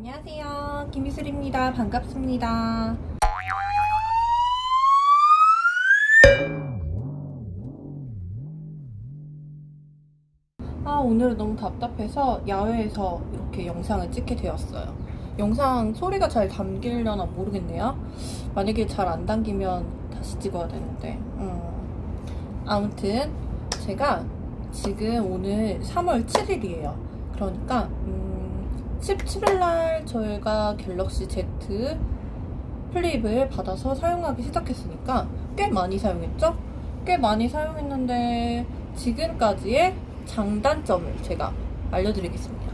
안녕하세요. 김미술입니다. 반갑습니다. 아, 오늘은 너무 답답해서 야외에서 이렇게 영상을 찍게 되었어요. 영상 소리가 잘 담기려나 모르겠네요. 만약에 잘 안 담기면 다시 찍어야 되는데. 음. 아무튼 제가 지금 오늘 3월 7일이에요. 그러니까 음, 17일날 저희가 갤럭시 Z 플립을 받아서 사용하기 시작했으니까 꽤 많이 사용했죠? 꽤 많이 사용했는데 지금까지의 장단점을 제가 알려드리겠습니다.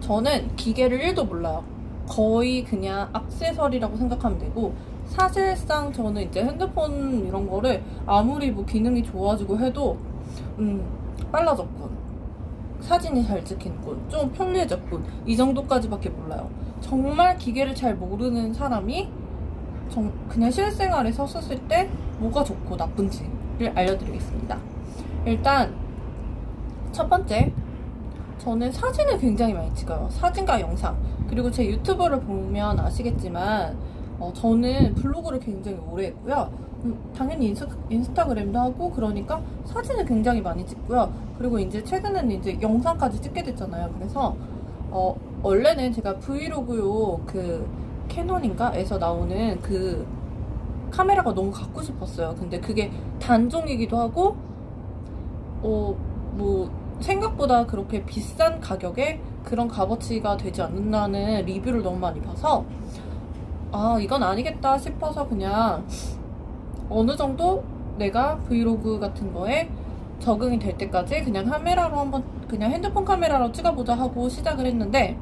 저는 기계를 1도 몰라요. 거의 그냥 액세서리라고 생각하면 되고 사실상 저는 이제 핸드폰 이런 거를 아무리 뭐 기능이 좋아지고 해도 음, 빨라졌군. 사진이 잘 찍힌군. 좀 편리해졌군. 이 정도까지밖에 몰라요. 정말 기계를 잘 모르는 사람이 정- 그냥 실생활에서 썼을 때 뭐가 좋고 나쁜지를 알려드리겠습니다. 일단 첫 번째 저는 사진을 굉장히 많이 찍어요. 사진과 영상. 그리고 제 유튜브를 보면 아시겠지만 어, 저는 블로그를 굉장히 오래 했고요. 음, 당연히 인스, 인스타그램도 하고 그러니까 사진을 굉장히 많이 찍고요. 그리고 이제 최근에는 이제 영상까지 찍게 됐잖아요. 그래서 어, 원래는 제가 브이로그요 그 캐논인가에서 나오는 그 카메라가 너무 갖고 싶었어요. 근데 그게 단종이기도 하고 어, 뭐 생각보다 그렇게 비싼 가격에 그런 값어치가 되지 않는다는 리뷰를 너무 많이 봐서 아 이건 아니겠다 싶어서 그냥 어느 정도 내가 브이로그 같은 거에 적응이 될 때까지 그냥 카메라로 한번 그냥 핸드폰 카메라로 찍어보자 하고 시작을 했는데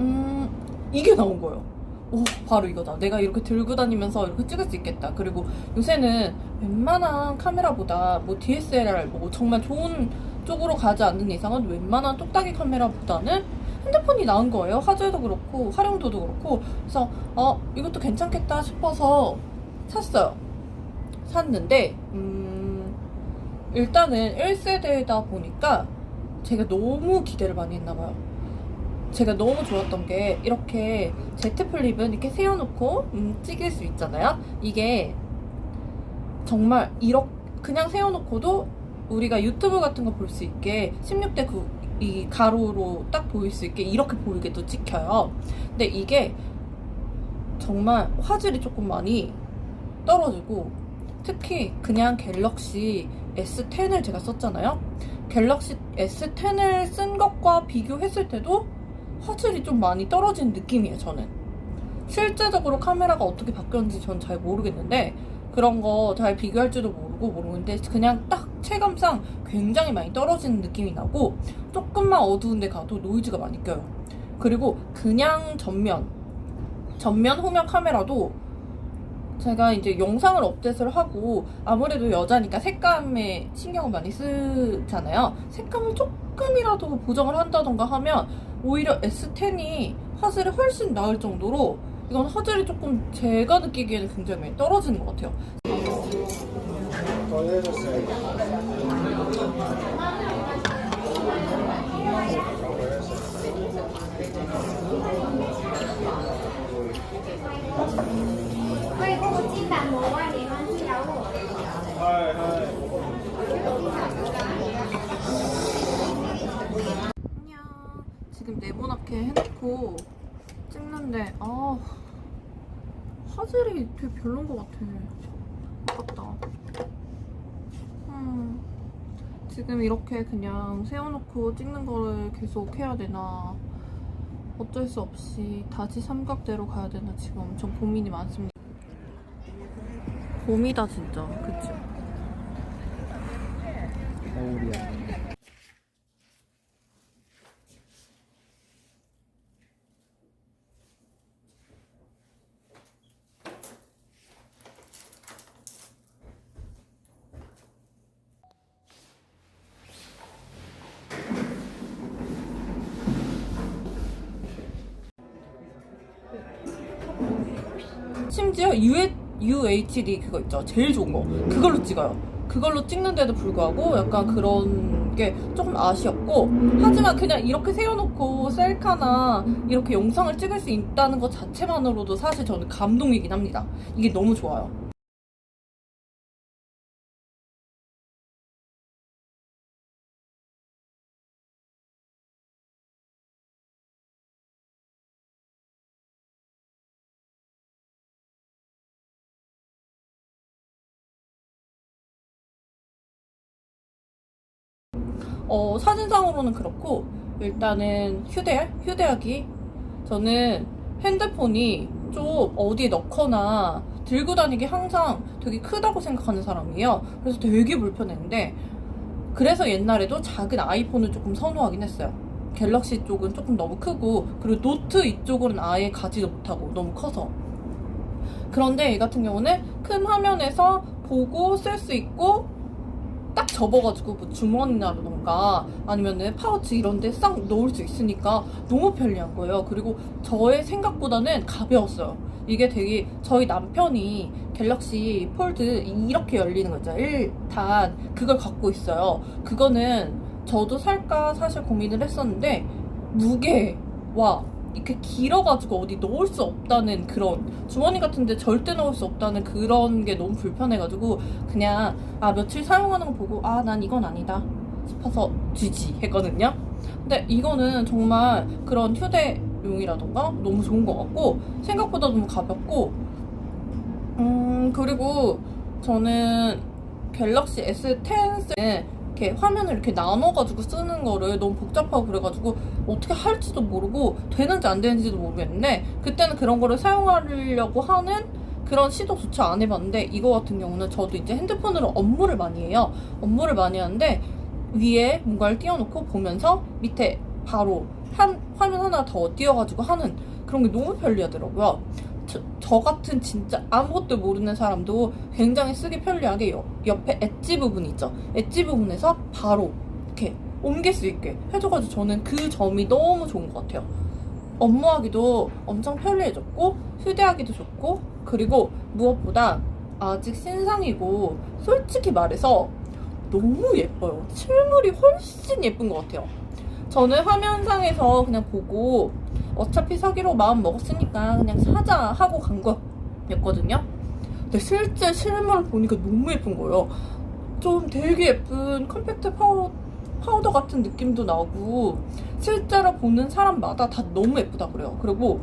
음 이게 나온 거예요. 오 바로 이거다. 내가 이렇게 들고 다니면서 이렇게 찍을 수 있겠다. 그리고 요새는 웬만한 카메라보다 뭐 DSLR 뭐 정말 좋은 쪽으로 가지 않는 이상은 웬만한 똑딱이 카메라보다는 핸드폰이 나은 거예요. 화질도 그렇고 활용도도 그렇고 그래서 어 이것도 괜찮겠다 싶어서 샀어요. 샀는데 음 일단은 1세대다 보니까 제가 너무 기대를 많이 했나 봐요. 제가 너무 좋았던 게 이렇게 Z 플립은 이렇게 세워놓고 음, 찍을 수 있잖아요. 이게 정말 이렇게 그냥 세워놓고도 우리가 유튜브 같은 거 볼 수 있게 16대 9이 가로로 딱 보일 수 있게 이렇게 보이게도 찍혀요. 근데 이게 정말 화질이 조금 많이 떨어지고 특히 그냥 갤럭시 S10을 제가 썼잖아요. 갤럭시 S10을 쓴 것과 비교했을 때도 화질이 좀 많이 떨어진 느낌이에요, 저는. 실제적으로 카메라가 어떻게 바뀌었는지 전 잘 모르겠는데, 그런 거 잘 비교할지도 모르고 모르는데, 그냥 딱 체감상 굉장히 많이 떨어지는 느낌이 나고, 조금만 어두운 데 가도 노이즈가 많이 껴요. 그리고 그냥 전면, 전면 후면 카메라도 제가 이제 영상을 업데이트를 하고 아무래도 여자니까 색감에 신경을 많이 쓰잖아요. 색감을 조금이라도 보정을 한다던가 하면 오히려 S10이 화질이 훨씬 나을 정도로 이건 화질이 조금 제가 느끼기에는 굉장히 많이 떨어지는 것 같아요. 안녕. 지금 네모나게 해놓고 찍는데 아 화질이 되게 별론 것 같아. 아깝다. 음, 지금 이렇게 그냥 세워놓고 찍는 거를 계속 해야 되나 어쩔 수 없이 다시 삼각대로 가야 되나 지금 엄청 고민이 많습니다. 봄이다 진짜 그치? 겨울이야. 심지어 UH, UHD 그거 있죠. 제일 좋은 거. 그걸로 찍어요. 그걸로 찍는데도 불구하고 약간 그런 게 조금 아쉬웠고 하지만 그냥 이렇게 세워놓고 셀카나 이렇게 영상을 찍을 수 있다는 것 자체만으로도 사실 저는 감동이긴 합니다. 이게 너무 좋아요. 어, 사진상으로는 그렇고, 일단은 휴대, 휴대하기. 저는 핸드폰이 좀 어디에 넣거나 들고 다니기 항상 되게 크다고 생각하는 사람이에요. 그래서 되게 불편했는데, 그래서 옛날에도 작은 아이폰을 조금 선호하긴 했어요. 갤럭시 쪽은 조금 너무 크고, 그리고 노트 이쪽은 아예 가지도 못하고, 너무 커서. 그런데 이 같은 경우는 큰 화면에서 보고 쓸 수 있고, 딱 접어가지고 뭐 주머니나라던가 아니면은 파우치 이런 데 싹 넣을 수 있으니까 너무 편리한 거예요. 그리고 저의 생각보다는 가벼웠어요. 이게 되게 저희 남편이 갤럭시 폴드 이렇게 열리는 거 있잖아요. 1단 그걸 갖고 있어요. 그거는 저도 살까 사실 고민을 했었는데 무게와 이렇게 길어가지고 어디 넣을 수 없다는 그런 주머니 같은데 절대 넣을 수 없다는 그런 게 너무 불편해가지고 그냥 아 며칠 사용하는 거 보고 아 난 이건 아니다 싶어서 지지 했거든요. 근데 이거는 정말 그런 휴대용이라던가 너무 좋은 것 같고 생각보다 너무 가볍고 음 그리고 저는 갤럭시 S10은 이렇게 화면을 이렇게 나눠가지고 쓰는 거를 너무 복잡하고 그래가지고 어떻게 할지도 모르고 되는지 안 되는지도 모르겠는데 그때는 그런 거를 사용하려고 하는 그런 시도조차 안 해봤는데 이거 같은 경우는 저도 이제 핸드폰으로 업무를 많이 해요. 업무를 많이 하는데 위에 뭔가를 띄워놓고 보면서 밑에 바로 한 화면 하나 더 띄워가지고 하는 그런 게 너무 편리하더라고요. 저, 저 같은 진짜 아무것도 모르는 사람도 굉장히 쓰기 편리하게 여- 옆에 엣지 부분 있죠. 엣지 부분에서 바로 이렇게 옮길 수 있게 해줘가지고 저는 그 점이 너무 좋은 것 같아요. 업무하기도 엄청 편리해졌고 휴대하기도 좋고 그리고 무엇보다 아직 신상이고 솔직히 말해서 너무 예뻐요. 실물이 훨씬 예쁜 것 같아요. 저는 화면상에서 그냥 보고 어차피 사기로 마음 먹었으니까 그냥 사자 하고 간 거였거든요. 근데 실제 실물을 보니까 너무 예쁜 거예요. 좀 되게 예쁜 컴팩트 파우, 파우더 같은 느낌도 나고 실제로 보는 사람마다 다 너무 예쁘다 그래요. 그리고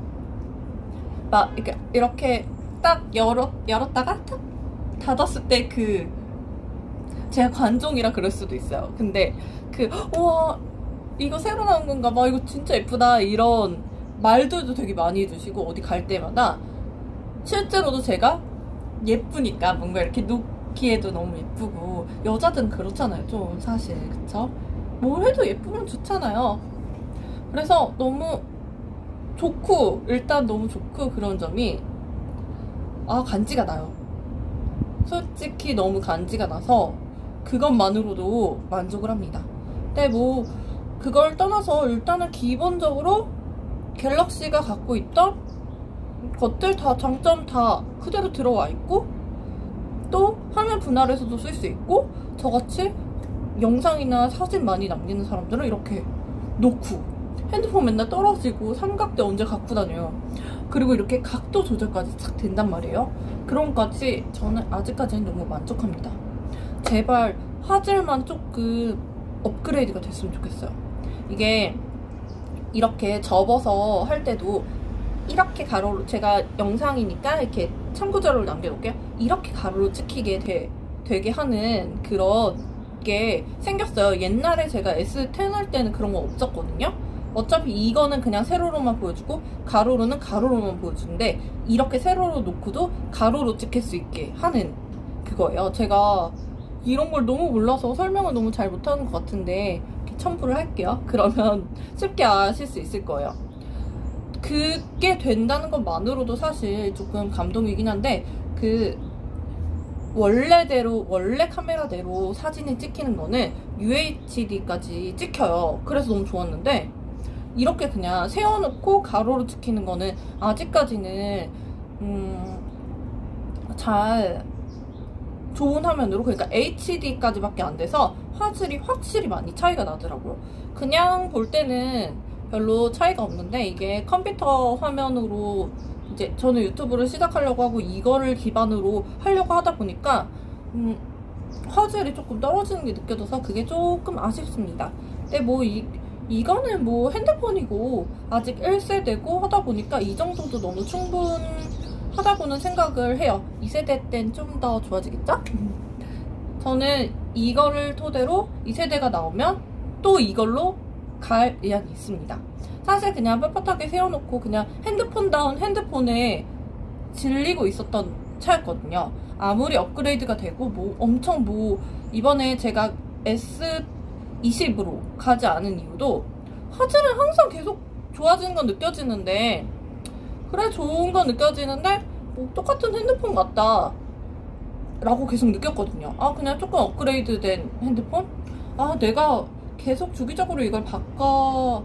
막 이렇게 이렇게 딱 열었 열었다가 딱 닫았을 때 그 제가 관종이라 그럴 수도 있어요. 근데 그 우와 이거 새로 나온 건가 봐 이거 진짜 예쁘다 이런 말들도 되게 많이 해주시고 어디 갈 때마다 실제로도 제가 예쁘니까 뭔가 이렇게 놓기에도 너무 예쁘고 여자들은 그렇잖아요 좀 사실. 그쵸? 뭘 해도 예쁘면 좋잖아요. 그래서 너무 좋고 일단 너무 좋고 그런 점이 아 간지가 나요. 솔직히 너무 간지가 나서 그것만으로도 만족을 합니다. 근데 뭐 그걸 떠나서 일단은 기본적으로 갤럭시가 갖고 있던 것들 다 장점 다 그대로 들어와 있고 또 화면 분할해서도 쓸 수 있고 저같이 영상이나 사진 많이 남기는 사람들은 이렇게 놓고 핸드폰 맨날 떨어지고 삼각대 언제 갖고 다녀요. 그리고 이렇게 각도 조절까지 싹 된단 말이에요. 그런 것까지 저는 아직까지는 너무 만족합니다. 제발 화질만 조금 업그레이드가 됐으면 좋겠어요. 이게 이렇게 접어서 할 때도 이렇게 가로로 제가 영상이니까 이렇게 참고 자료를 남겨놓을게요. 이렇게 가로로 찍히게 되, 되게 하는 그런 게 생겼어요. 옛날에 제가 S10 할 때는 그런 거 없었거든요. 어차피 이거는 그냥 세로로만 보여주고 가로로는 가로로만 보여주는데 이렇게 세로로 놓고도 가로로 찍힐 수 있게 하는 그거예요. 제가 이런 걸 너무 몰라서 설명을 너무 잘 못하는 것 같은데 첨부를 할게요. 그러면 쉽게 아실 수 있을 거예요. 그게 된다는 것만으로도 사실 조금 감동이긴 한데 그 원래대로 원래 카메라대로 사진이 찍히는 거는 UHD까지 찍혀요. 그래서 너무 좋았는데 이렇게 그냥 세워놓고 가로로 찍히는 거는 아직까지는 음, 잘 좋은 화면으로 그러니까 HD까지밖에 안 돼서 화질이 확실히 많이 차이가 나더라고요. 그냥 볼 때는 별로 차이가 없는데 이게 컴퓨터 화면으로 이제 저는 유튜브를 시작하려고 하고 이거를 기반으로 하려고 하다 보니까 음, 화질이 조금 떨어지는 게 느껴져서 그게 조금 아쉽습니다. 근데 뭐 이, 이거는 뭐 핸드폰이고 아직 1세대고 하다 보니까 이 정도도 너무 충분 하다고는 생각을 해요. 2세대 땐 좀 더 좋아지겠죠? 저는 이거를 토대로 2세대가 나오면 또 이걸로 갈 의향이 있습니다. 사실 그냥 뻣뻣하게 세워놓고 그냥 핸드폰 다운 핸드폰에 질리고 있었던 차였거든요. 아무리 업그레이드가 되고 뭐 엄청 뭐 이번에 제가 S20으로 가지 않은 이유도 화질은 항상 계속 좋아지는 건 느껴지는데 그래 좋은 건 느껴지는데 뭐 똑같은 핸드폰 같다 라고 계속 느꼈거든요. 아 그냥 조금 업그레이드 된 핸드폰? 아 내가 계속 주기적으로 이걸 바꿔서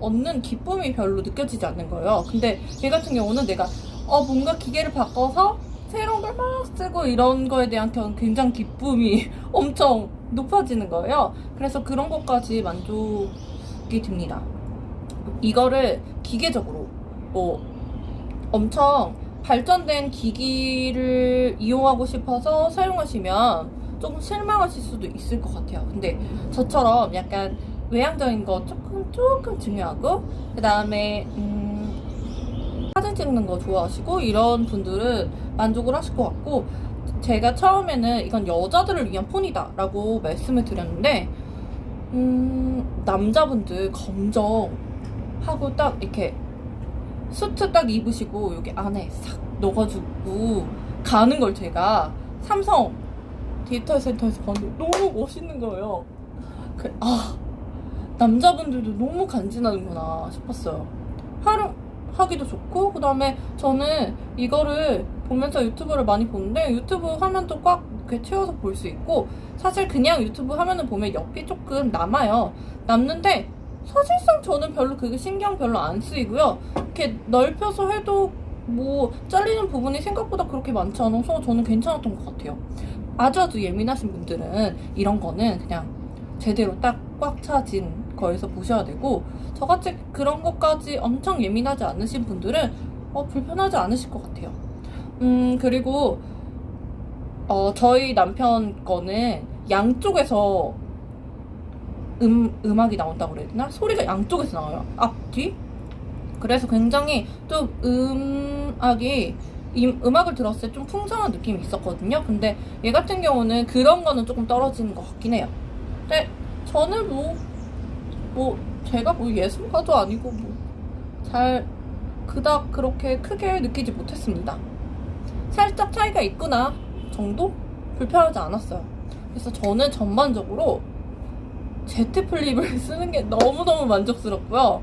얻는 기쁨이 별로 느껴지지 않는 거예요. 근데 얘 같은 경우는 내가 어 뭔가 기계를 바꿔서 새로운 걸 막 쓰고 이런 거에 대한 겨- 굉장히 기쁨이 엄청 높아지는 거예요. 그래서 그런 것까지 만족이 듭니다. 이거를 기계적으로 뭐 엄청 발전된 기기를 이용하고 싶어서 사용하시면 조금 실망하실 수도 있을 것 같아요. 근데 저처럼 약간 외향적인 거 조금 조금 중요하고 그 다음에 음, 사진 찍는 거 좋아하시고 이런 분들은 만족을 하실 것 같고 제가 처음에는 이건 여자들을 위한 폰이다 라고 말씀을 드렸는데 음, 남자분들 검정하고 딱 이렇게 수트 딱 입으시고 여기 안에 싹 넣어가지고 가는 걸 제가 삼성 디지털 센터에서 봤는데 너무 멋있는 거예요. 그, 아 남자분들도 너무 간지나는구나 싶었어요. 활용하기도 좋고 그 다음에 저는 이거를 보면서 유튜브를 많이 보는데 유튜브 화면도 꽉 이렇게 채워서 볼 수 있고 사실 그냥 유튜브 화면을 보면 옆이 조금 남아요. 남는데 사실상 저는 별로 그게 신경 별로 안 쓰이고요. 이렇게 넓혀서 해도 뭐 잘리는 부분이 생각보다 그렇게 많지 않아서 저는 괜찮았던 것 같아요. 아주 아주 예민하신 분들은 이런 거는 그냥 제대로 딱 꽉 차진 거에서 보셔야 되고 저같이 그런 것까지 엄청 예민하지 않으신 분들은 어, 불편하지 않으실 것 같아요. 음 그리고 어, 저희 남편 거는 양쪽에서 음, 음악이 나온다고 그래야 되나? 소리가 양쪽에서 나와요. 앞, 뒤? 그래서 굉장히 좀 음악이 이 음악을 들었을 때 좀 풍성한 느낌이 있었거든요. 근데 얘 같은 경우는 그런 거는 조금 떨어지는 것 같긴 해요. 근데 저는 뭐, 뭐, 제가 뭐 예술가도 아니고 뭐, 잘, 그닥 그렇게 크게 느끼지 못했습니다. 살짝 차이가 있구나 정도? 불편하지 않았어요. 그래서 저는 전반적으로 Z 플립을 쓰는 게 너무너무 만족스럽고요.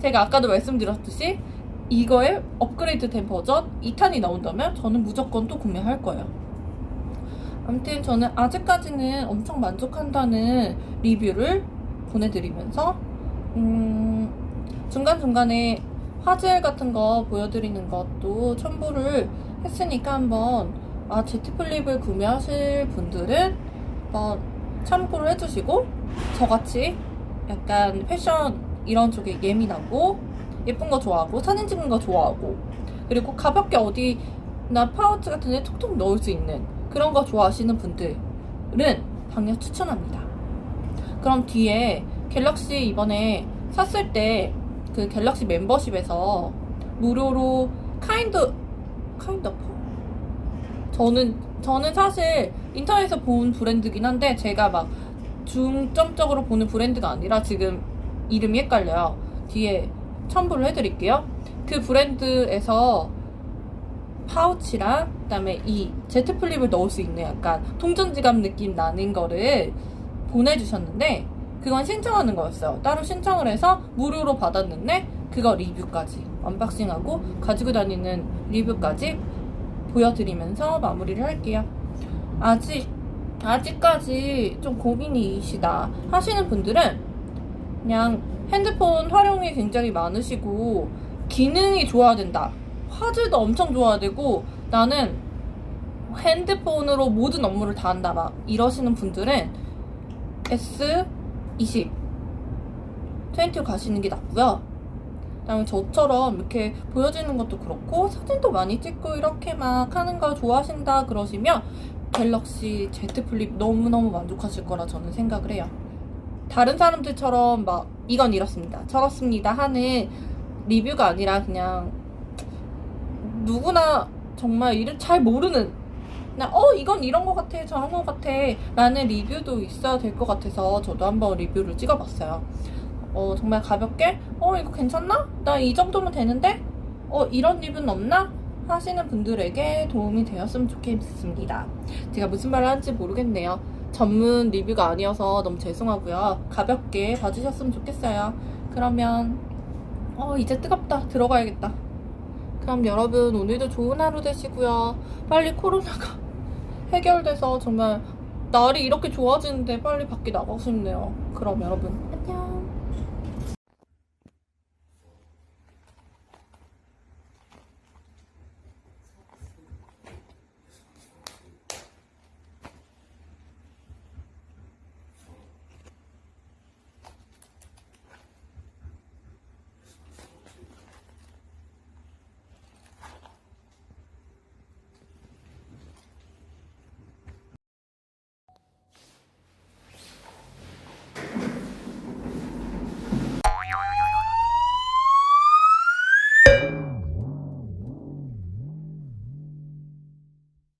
제가 아까도 말씀드렸듯이 이거에 업그레이드 된 버전 2탄이 나온다면 저는 무조건 또 구매할 거예요. 아무튼 저는 아직까지는 엄청 만족한다는 리뷰를 보내드리면서 음, 중간중간에 화질 같은 거 보여드리는 것도 첨부를 했으니까 한번 아 Z 플립을 구매하실 분들은 한번 참고를 해주시고 저같이 약간 패션 이런 쪽에 예민하고 예쁜 거 좋아하고 사진 찍는 거 좋아하고 그리고 가볍게 어디나 파우치 같은 데 톡톡 넣을 수 있는 그런 거 좋아하시는 분들은 강력 추천합니다. 그럼 뒤에 갤럭시 이번에 샀을 때 그 갤럭시 멤버십에서 무료로 카인드 카인드 저는 저는 사실 인터넷에서 본 브랜드긴 한데 제가 막 중점적으로 보는 브랜드가 아니라 지금 이름이 헷갈려요. 뒤에 첨부를 해드릴게요. 그 브랜드에서 파우치랑 그다음에 이 제트 플립을 넣을 수 있는 약간 통전 지갑 느낌 나는 거를 보내주셨는데 그건 신청하는 거였어요. 따로 신청을 해서 무료로 받았는데 그거 리뷰까지 언박싱하고 가지고 다니는 리뷰까지 보여드리면서 마무리를 할게요. 아직 아직까지 좀 고민이시다 하시는 분들은 그냥 핸드폰 활용이 굉장히 많으시고 기능이 좋아야 된다. 화질도 엄청 좋아야 되고 나는 핸드폰으로 모든 업무를 다 한다 막 이러시는 분들은 S20 20 가시는 게 낫고요. 그다음에 저처럼 이렇게 보여지는 것도 그렇고 사진도 많이 찍고 이렇게 막 하는 거 좋아하신다 그러시면 갤럭시 Z 플립 너무너무 만족하실 거라 저는 생각을 해요. 다른 사람들처럼 막 이건 이렇습니다. 저렇습니다 하는 리뷰가 아니라 그냥 누구나 정말 이를 잘 모르는 그냥 어 이건 이런 거 같아 저런 거 같아 라는 리뷰도 있어야 될 것 같아서 저도 한번 리뷰를 찍어봤어요. 어 정말 가볍게 어 이거 괜찮나? 나 이 정도면 되는데? 어 이런 리뷰는 없나? 하시는 분들에게 도움이 되었으면 좋겠습니다. 제가 무슨 말을 하는지 모르겠네요. 전문 리뷰가 아니어서 너무 죄송하고요. 가볍게 봐주셨으면 좋겠어요. 그러면 어 이제 뜨겁다 들어가야겠다. 그럼 여러분 오늘도 좋은 하루 되시고요. 빨리 코로나가 해결돼서 정말 날이 이렇게 좋아지는데 빨리 밖에 나가고 싶네요. 그럼 여러분 안녕.